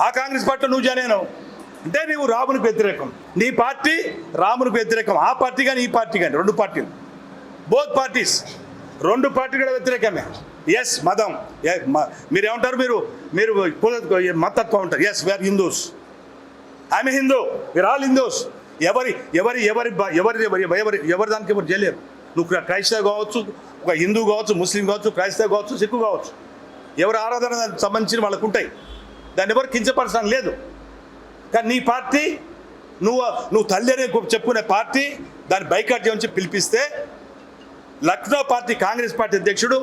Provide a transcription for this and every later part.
ఆ కాంగ్రెస్ పార్టీలో నువ్వు జాయిన్ అంటే నువ్వు రామునికి వ్యతిరేకం. నీ పార్టీ రామునికి వ్యతిరేకం. ఆ పార్టీ కానీ ఈ పార్టీ కానీ రెండు పార్టీలు. బోత్ పార్టీస్ రెండు పార్టీలు కూడా వ్యతిరేకమే. ఎస్ మతం మ- మీరు ఏమంటారు మీరు? మీరు కుల- మతత్వం ఉంటారు yes we're Hindus I'm Hindu we're all Hindus ఎవరి ఎవరి ఎవరి ఎవరి ఎవరి ఎవరి ఎవరి దానికి ఎవరు చేయలేరు. నువ్వు క్రైస్తవ కావచ్చు ఒక హిందూ కావచ్చు ముస్లిం కావచ్చు క్రైస్తవ కావచ్చు సిక్కు కావచ్చు. ఎవరి ఆరాధన సంబంధించిన వాళ్ళకు ఉంటాయి. దాన్ని ఎవరు కించపరచడం లేదు. కానీ నీ పార్టీ నువ్వు నువ్వు తల్లి అని చెప్పుకునే పార్టీ దాన్ని బైకాట్ చేయమని చెప్పి పిలిపిస్తే లక్నో పార్టీ కాంగ్రెస్ పార్టీ అధ్యక్షుడు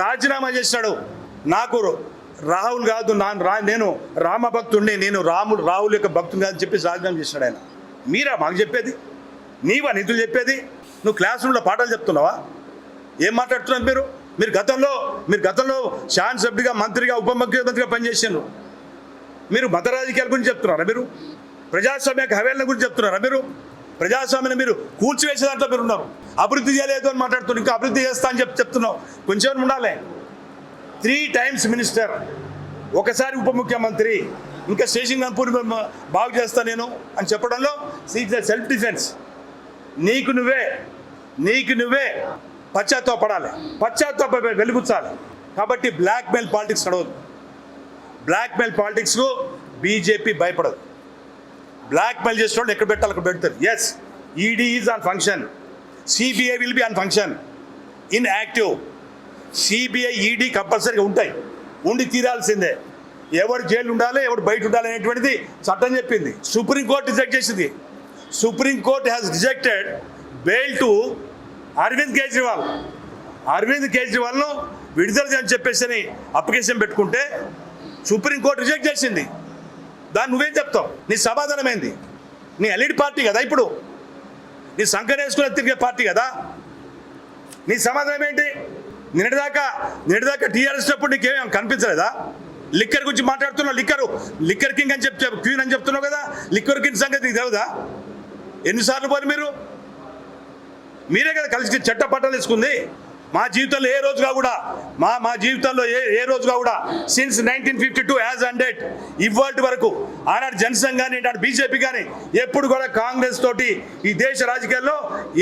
రాజీనామా చేసినాడు. నాకు రాహుల్ కాదు నా రా నేను రామ భక్తుడిని నేను రాముడు రాహుల్ యొక్క భక్తుని కాదని చెప్పి రాజీనామా చేసినాడు ఆయన. మీరా మాకు చెప్పేది? నీవా నిధులు చెప్పేది? నువ్వు క్లాస్ రూమ్లో పాఠాలు చెప్తున్నావా? ఏం మాట్లాడుతున్నావు మీరు? మీరు గతంలో మీరు గతంలో శాన్ సభ్యుడిగా మంత్రిగా ఉప ముఖ్యమంత్రిగా పనిచేసారు మీరు మత రాజకీయాల గురించి చెప్తున్నారా మీరు? ప్రజాస్వామ్య హవేళ్ళ గురించి చెప్తున్నారా మీరు? ప్రజాస్వామ్యాన్ని మీరు కూల్చివేసే దాంట్లో మీరు ఉన్నారు. అభివృద్ధి చేయలేదు అని మాట్లాడుతున్నారు. ఇంకా అభివృద్ధి చేస్తా అని చెప్పి చెప్తున్నావు. కొంచెం ఉండాలి. త్రీ టైమ్స్ మినిస్టర్ ఒకసారి ఉప ముఖ్యమంత్రి ఇంకా స్టేషన్ కంపూర్ బాగు చేస్తా నేను అని చెప్పడంలో సెల్ఫ్ డిఫెన్స్ నీకు నువ్వే నీకు నువ్వే. పశ్చాత్తాపడాలి. పశ్చాత్తాప వెలుగుచ్చాలి. కాబట్టి బ్లాక్ మెయిల్ పాలిటిక్స్ నడవదు. బ్లాక్ మెయిల్ పాలిటిక్స్కు బీజేపీ భయపడదు బ్లాక్ మెయిల్ చేసిన వాళ్ళు ఎక్కడ పెట్టాలి అక్కడ పెడతారు. Yes ED is on function CBI will be on function in active CBI ED కంపల్సరీగా ఉంటాయి. ఉండి తీరాల్సిందే. ఎవరు జైలు ఉండాలి ఎవరు బయట ఉండాలి అనేటువంటిది చట్టం చెప్పింది. సుప్రీంకోర్టు రిజెక్ట్ చేసింది. Supreme Court has rejected bail to Arvind Kejriwal. Arvind కేజ్రీవాల్ను విడుదల చేయని చెప్పేసి అప్లికేషన్ పెట్టుకుంటే సుప్రీంకోర్టు రిజెక్ట్ చేసింది. దాన్ని నువ్వేం చెప్తావు? నీ సమాధానం ఏంది? నీ ఎల్ఈడి పార్టీ కదా ఇప్పుడు. నీ సంకర వేసుకుని తిరిగే పార్టీ కదా. నీ సమాధానం ఏంటి? నిన్నటిదాకా నిన్నటిదాకా టీఆర్ఎస్ అప్పుడు నీకేం కనిపించలేదా? లిక్కర్ గురించి మాట్లాడుతున్నావు లిక్కరు. లిక్కర్ కింగ్ అని చెప్తే క్వీన్ అని చెప్తున్నావు కదా. లిక్కర్ కింగ్ సంగతి నీకు తెలియదా ఎన్నిసార్లు పోరు మీరు? మీరే కదా కలిసి చట్ట పట్టాలు తీసుకుంది మా జీవితంలో ఏ రోజుగా కూడా మా మా జీవితంలో ఏ ఏ రోజుగా కూడా since nineteen fifty two as hundred ఇవాటి వరకు ఆనాడు జనసంఘ్ కానీ ఆనాడు బీజేపీ కానీ ఎప్పుడు కూడా కాంగ్రెస్ తోటి ఈ దేశ రాజకీయాల్లో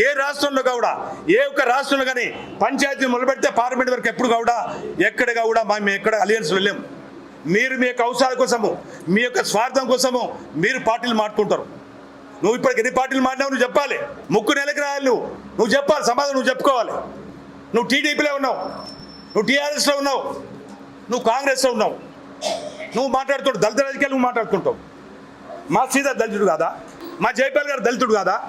ఏ రాష్ట్రంలో కూడా ఏ ఒక్క రాష్ట్రంలో కానీ పంచాయతీ మొదలుపెడితే పార్లమెంట్ వరకు ఎప్పుడు కూడా ఎక్కడ కూడా మేము ఎక్కడ అలియన్స్ వెళ్ళాము మీరు మీ యొక్క అవసరాల కోసము మీ యొక్క స్వార్థం కోసము మీరు పార్టీలు మాట్లాడుకుంటారు నువ్వు ఇప్పటికి ఎన్ని పార్టీలు మారినావు నువ్వు చెప్పాలి. ముక్కు నెలకి రాయాలి నువ్వు. నువ్వు చెప్పాలి సమాధానం నువ్వు చెప్పుకోవాలి. నువ్వు టీడీపీలో ఉన్నావు. నువ్వు టీఆర్ఎస్లో ఉన్నావు. నువ్వు కాంగ్రెస్లో ఉన్నావు. నువ్వు మాట్లాడుతుంటావు దళిత రాజకీయాలు నువ్వు మాట్లాడుతుంటావు. మా సీత దళితుడు కాదా? మా జైపాల్ గారు దళితుడు కాదా?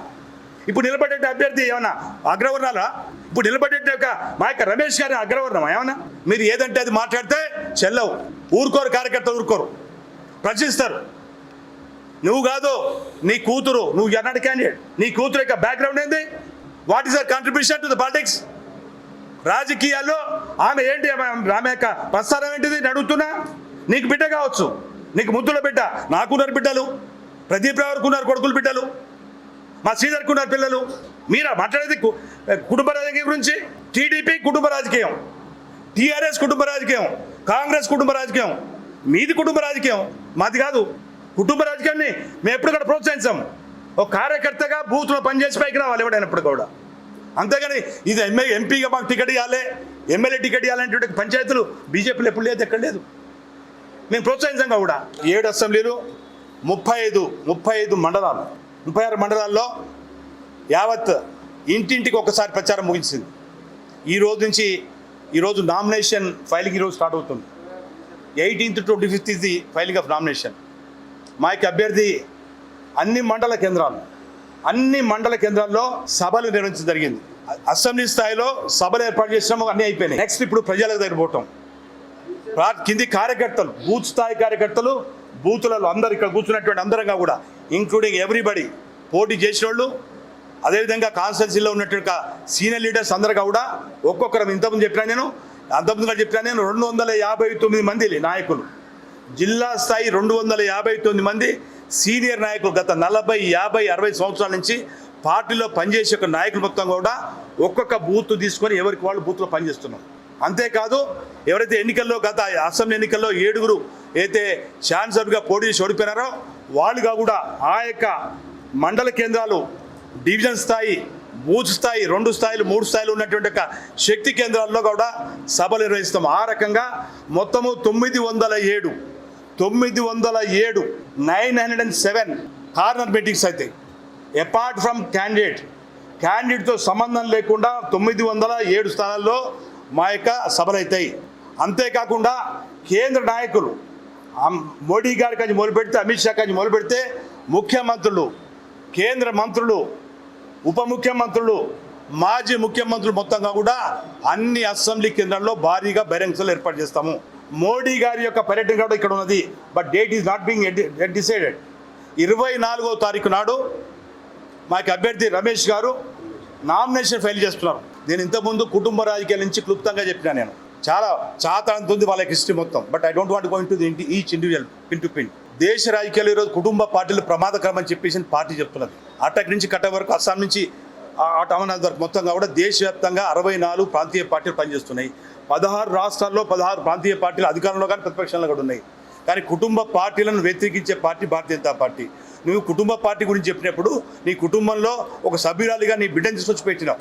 ఇప్పుడు నిలబడే అభ్యర్థి ఏమన్నా అగ్రవర్ణాలా? ఇప్పుడు నిలబడే యొక్క మా యొక్క రమేష్ గారి అగ్రవర్ణం ఏమన్నా? మీరు ఏదంటే అది మాట్లాడితే చెల్లవు. ఊరుకోరు కార్యకర్తలు ఊరుకోరు. ప్రశ్నిస్తారు. నువ్వు కాదు నీ కూతురు నువ్వు ఎన్నటి క్యాండిడేట్ నీ కూతురు యొక్క బ్యాక్గ్రౌండ్ ఏంది? What is our contribution to the politics రాజకీయాల్లో ఆమె ఏంటి? ఆమె యొక్క ప్రస్థానం ఏంటిది? నడుగుతున్నా నీకు బిడ్డ కావచ్చు. నీకు ముద్దుల బిడ్డ. నాకున్నారు బిడ్డలు. ప్రదీప్ రావుకు ఉన్నారు కొడుకులు బిడ్డలు. మా శ్రీధర్కు ఉన్నారు పిల్లలు. మీరా మాట్లాడేది కుటుంబ రాజకీయం గురించి? టీడీపీ కుటుంబ రాజకీయం. టీఆర్ఎస్ కుటుంబ రాజకీయం. కాంగ్రెస్ కుటుంబ రాజకీయం. మీది కుటుంబ రాజకీయం. మాది కాదు. కుటుంబ రాజకీయాన్ని మేము ఎప్పుడు కూడా ప్రోత్సహించాం. ఒక కార్యకర్తగా బూత్లో పనిచేసి పైకి రావాలి ఎవడైనప్పుడు కూడా. అంతేగాని ఇది ఎంఏ ఎంపీగా మాకు టికెట్ ఇవ్వాలి ఎమ్మెల్యే టికెట్ ఇవ్వాలనేటువంటి పంచాయతీలు బీజేపీలో ఎప్పుడు లేదు ఎక్కడ లేదు. మేము ప్రోత్సహించాం కూడా. ఏడు అసెంబ్లీలు ముప్పై ఐదు ముప్పై ఐదు మండలాలు. ముప్పై ఆరు మండలాల్లో యావత్ ఇంటింటికి ఒకసారి ప్రచారం ముగించింది. ఈ రోజు నుంచి ఈరోజు నామినేషన్ ఫైలింగ్ ఈరోజు స్టార్ట్ అవుతుంది. ఎయిటీన్త్ ట్వంటీ ఫిఫ్త్ ఇది ఫైలింగ్ ఆఫ్ నామినేషన్ మా యొక్క అభ్యర్థి అన్ని మండల కేంద్రాలు అన్ని మండల కేంద్రాల్లో సభలు నిర్వహించడం జరిగింది. అసెంబ్లీ స్థాయిలో సభలు ఏర్పాటు చేసినాము అన్నీ అయిపోయినాయి. నెక్స్ట్ ఇప్పుడు ప్రజలకు దగ్గర పోవటం కింది కార్యకర్తలు బూత్ స్థాయి కార్యకర్తలు బూతులలో అందరు ఇక్కడ కూర్చున్నటువంటి అందరంగా కూడా ఇంక్లూడింగ్ ఎవ్రీబడి పోటీ చేసిన వాళ్ళు అదేవిధంగా కాన్స్టెన్సీలో ఉన్నటువంటి సీనియర్ లీడర్స్ అందరు కూడా ఒక్కొక్కరు ఇంతకుముందు చెప్పినా నేను అంతకుముందుగా చెప్పినా నేను రెండు వందల యాభై తొమ్మిది మంది నాయకులు. జిల్లా స్థాయి రెండు వందల యాభై తొమ్మిది మంది సీనియర్ నాయకులు గత నలభై యాభై అరవై సంవత్సరాల నుంచి పార్టీలో పనిచేసే ఒక నాయకులు మొత్తం కూడా ఒక్కొక్క బూత్ తీసుకొని ఎవరికి వాళ్ళు బూత్లో పనిచేస్తున్నాం అంతేకాదు ఎవరైతే ఎన్నికల్లో గత అసెంబ్లీ ఎన్నికల్లో ఏడుగురు అయితే శాసనసభ్యుగా పోటీ చేసి ఓడిపోయినారో వాళ్ళుగా కూడా ఆ యొక్క మండల కేంద్రాలు డివిజన్ స్థాయి బూత్ స్థాయి రెండు స్థాయిలు మూడు స్థాయిలు ఉన్నటువంటి యొక్క శక్తి కేంద్రాల్లో కూడా సభలు నిర్వహిస్తాం. ఆ రకంగా మొత్తము తొమ్మిది వందల ఏడు తొమ్మిది వందల ఏడు nine hundred and seven corner meetings అయితే. అపార్ట్ ఫ్రమ్ క్యాండిడేట్ క్యాండిడేట్తో సంబంధం లేకుండా తొమ్మిది వందల ఏడు స్థానాల్లో మా యొక్క సభలు అవుతాయి. అంతేకాకుండా కేంద్ర నాయకులు మోడీ గారి కానీ మొదలు పెడితే అమిత్ షా కానీ మొదలు పెడితే ముఖ్యమంత్రులు కేంద్ర మంత్రులు ఉప ముఖ్యమంత్రులు మాజీ ముఖ్యమంత్రులు మొత్తంగా కూడా అన్ని అసెంబ్లీ కేంద్రాల్లో భారీగా బహిరంగ ఏర్పాటు చేస్తాము. మోడీ గారి యొక్క పర్యటన కూడా ఇక్కడ ఉన్నది but date is not being decided ఇరవై నాలుగో తారీఖు నాడు మాకు అభ్యర్థి రమేష్ గారు నామినేషన్ ఫైల్ చేస్తున్నారు. నేను ఇంతకుముందు కుటుంబ రాజకీయాల నుంచి క్లుప్తంగా చెప్పినా నేను. చాలా చాతాంత ఉంది వాళ్ళకి హిస్టరీ మొత్తం but I don't want going to the each individual pin to pin దేశ రాజకీయాలు ఈరోజు కుటుంబ పార్టీలు ప్రమాదకరం అని చెప్పేసి పార్టీ చెప్తున్నది. అటక్ నుంచి కట్ట వరకు అస్సాం నుంచి అమర్నాథ్ వరకు మొత్తంగా కూడా దేశవ్యాప్తంగా అరవై నాలుగు ప్రాంతీయ పార్టీలు పనిచేస్తున్నాయి. పదహారు రాష్ట్రాల్లో పదహారు ప్రాంతీయ పార్టీలు అధికారంలో కానీ ప్రతిపక్షంలో కూడా ఉన్నాయి. కానీ కుటుంబ పార్టీలను వ్యతిరేకించే పార్టీ భారతీయ జనతా పార్టీ. నువ్వు కుటుంబ పార్టీ గురించి చెప్పినప్పుడు నీ కుటుంబంలో ఒక సభ్యురాలిగా నీ బిడ్డను తీసుకొచ్చి పెట్టినావు.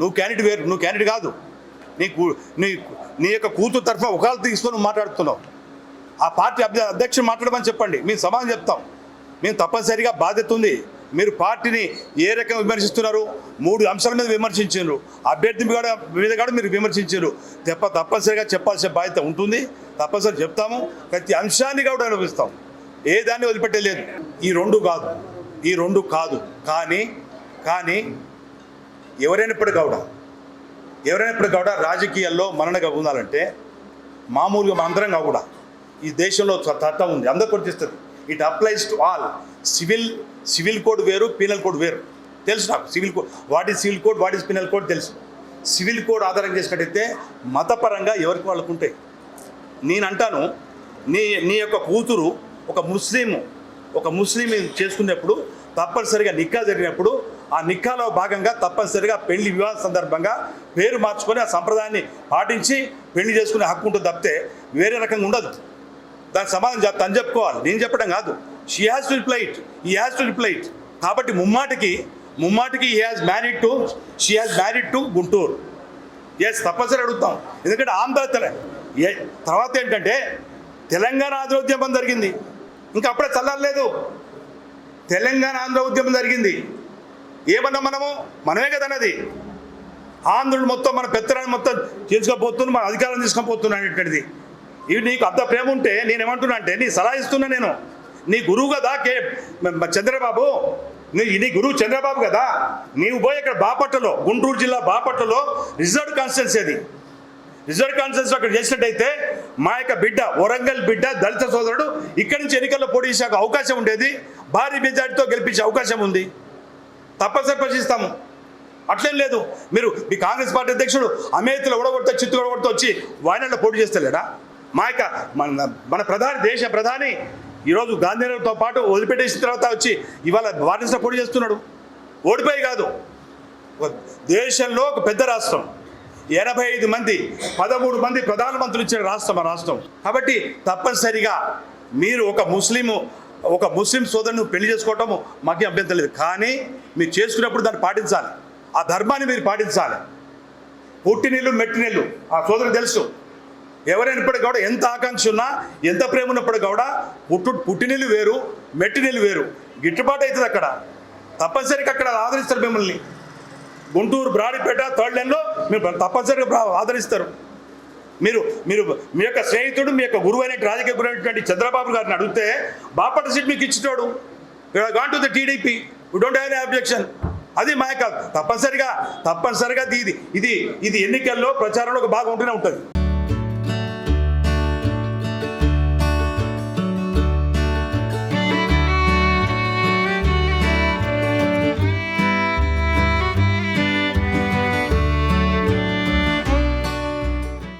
నువ్వు క్యాండిడేట్ వేరు నువ్వు క్యాండిడేట్ కాదు. నీ కూ- నీ నీ యొక్క కూతురు తరఫున ఒకళ్ళు తీసుకొని మాట్లాడుతున్నావు. ఆ పార్టీ అభ్య అధ్యక్షుడు మాట్లాడమని చెప్పండి. మేము సమాధానం చెప్తాం. మేము తప్పనిసరిగా బాధ్యత ఉంది. మీరు పార్టీని ఏ రకంగా విమర్శిస్తున్నారు? మూడు అంశాల మీద విమర్శించారు. అభ్యర్థి కూడా మీద కూడా మీరు విమర్శించారు. తప్ప తప్పనిసరిగా చెప్పాల్సిన బాధ్యత ఉంటుంది. తప్పనిసరి చెప్తాము. ప్రతి అంశాన్ని కూడా అనుభవిస్తాం ఏ దాన్ని వదిలిపెట్టలేదు. ఈ రెండు కాదు. ఈ రెండు కాదు. కానీ కానీ ఎవరైనప్పుడు కూడా ఎవరైనప్పుడు కూడా రాజకీయాల్లో మరణగా ఉండాలంటే మామూలుగా మనందరం కాకుండా ఈ దేశంలో చట్టం ఉంది. అందరు వర్తిస్తుంది it applies to all civil civil code వేరు పీనల్ కోడ్ వేరు. తెలుసు నాకు civil code what is civil code what is penal code తెలుసు. సివిల్ కోడ్ ఆధారం చేసినట్టయితే మతపరంగా ఎవరికి వాళ్ళకు ఉంటాయి? నేను అంటాను నీ నీ యొక్క కూతురు ఒక ముస్లిం ఒక ముస్లిం చేసుకునేప్పుడు తప్పనిసరిగా నిక్కా జరిగినప్పుడు ఆ నిక్కాలో భాగంగా తప్పనిసరిగా పెళ్ళి వివాహ సందర్భంగా పేరు మార్చుకొని ఆ సంప్రదాయాన్ని పాటించి పెళ్ళి చేసుకునే హక్కు ఉంటుంది తప్పితే వేరే రకంగా ఉండదు. దానికి సమాధానం చెప్తా తను చెప్పుకోవాలి. నేను చెప్పడం కాదు. షీ హ్యాస్ టు రిప్లైట్ ఈ హ్యాస్ టు రిప్లైట్ కాబట్టి ముమ్మాటికి ముమ్మాటికి he has married to she has married to Guntur. Yes తప్పనిసరి అడుగుతాం. ఎందుకంటే ఆంధ్ర తెల ఏ- తర్వాత ఏంటంటే తెలంగాణ ఆంధ్ర ఉద్యమం జరిగింది. ఇంకా అప్పుడే చల్లలేదు తెలంగాణ ఆంధ్ర ఉద్యమం జరిగింది. ఏమన్నా మనము? మనమే కదన్నది ఆంధ్రుడు మొత్తం మన పెత్తనాన్ని మొత్తం తీసుకుపోతున్నాం మన అధికారం తీసుకొని అనేటువంటిది. ఇవి నీకు అంత ప్రేమ ఉంటే నేనేమంటున్నా అంటే నీ సలహా ఇస్తున్నా నేను. నీ గురువు కదా కే చంద్రబాబు. నీ నీ గురువు చంద్రబాబు కదా. నీవు పోయి ఇక్కడ బాపట్లలో గుంటూరు జిల్లా బాపట్లలో రిజర్వ్ కాన్స్టిట్యున్సీ అది. రిజర్వ్ కాన్ఫరెన్స్ అక్కడ చేసినట్టయితే మా యొక్క బిడ్డ వరంగల్ బిడ్డ దళిత సోదరుడు ఇక్కడి నుంచి ఎన్నికల్లో పోటీ చేసే అవకాశం ఉండేది. భారీ మెజార్టీతో గెలిపించే అవకాశం ఉంది. తప్పనిసరి ప్రశ్నిస్తాము. అట్లేం లేదు. మీరు మీ కాంగ్రెస్ పార్టీ అధ్యక్షుడు అమేతిలో ఓడగొడితే చిత్తు ఓడగొడితే వచ్చి వాయనాడులో పోటీ చేస్తలేడా మా యొక్క మన మన ప్రధాని దేశ ప్రధాని ఈరోజు గాంధీనగర్తో పాటు వదిలిపెట్టేసిన తర్వాత వచ్చి ఇవాళ వారణాసిలో పోటీ చేస్తున్నాడు. ఓడిపోయి కాదు. దేశంలో ఒక పెద్ద రాష్ట్రం. ఎనభై ఐదు మంది పదమూడు మంది ప్రధానమంత్రులు ఇచ్చిన రాష్ట్రం ఆ రాష్ట్రం. కాబట్టి తప్పనిసరిగా మీరు ఒక ముస్లిము ఒక ముస్లిం సోదరుని పెళ్ళి చేసుకోవటము మాకేం అభ్యంతరం లేదు. కానీ మీరు చేసుకున్నప్పుడు దాన్ని పాటించాలి. ఆ ధర్మాన్ని మీరు పాటించాలి. పుట్టినీళ్ళు మెట్టినీళ్ళు ఆ సోదరుడు తెలుసు. ఎవరైనప్పటికీ కూడా ఎంత ఆకాంక్ష ఉన్నా ఎంత ప్రేమ ఉన్నప్పటికీ కూడా పుట్టు పుట్టినీళ్ళు వేరు మెట్టినీళ్ళు వేరు. గిట్టుబాటు అవుతుంది అక్కడ. తప్పనిసరిగా అక్కడ ఆదరిస్తారు మిమ్మల్ని. గుంటూరు బ్రాడిపేట థర్డ్ లైన్లో మీరు తప్పనిసరిగా ఆదరిస్తారు. మీరు మీరు మీ యొక్క స్నేహితుడు మీ యొక్క గురువు అయిన రాజకీయ గురువు అయినటువంటి చంద్రబాబు గారిని అడిగితే బాపట్ల సీట్ మీకు ఇచ్చినోడు. Gone to the TDP we don't have objection అది మా యొక్క తప్పనిసరిగా తప్పనిసరిగా ఇది ఇది ఇది ఎన్నికల్లో ప్రచారంలో ఒక భాగం ఉంటూనే ఉంటుంది.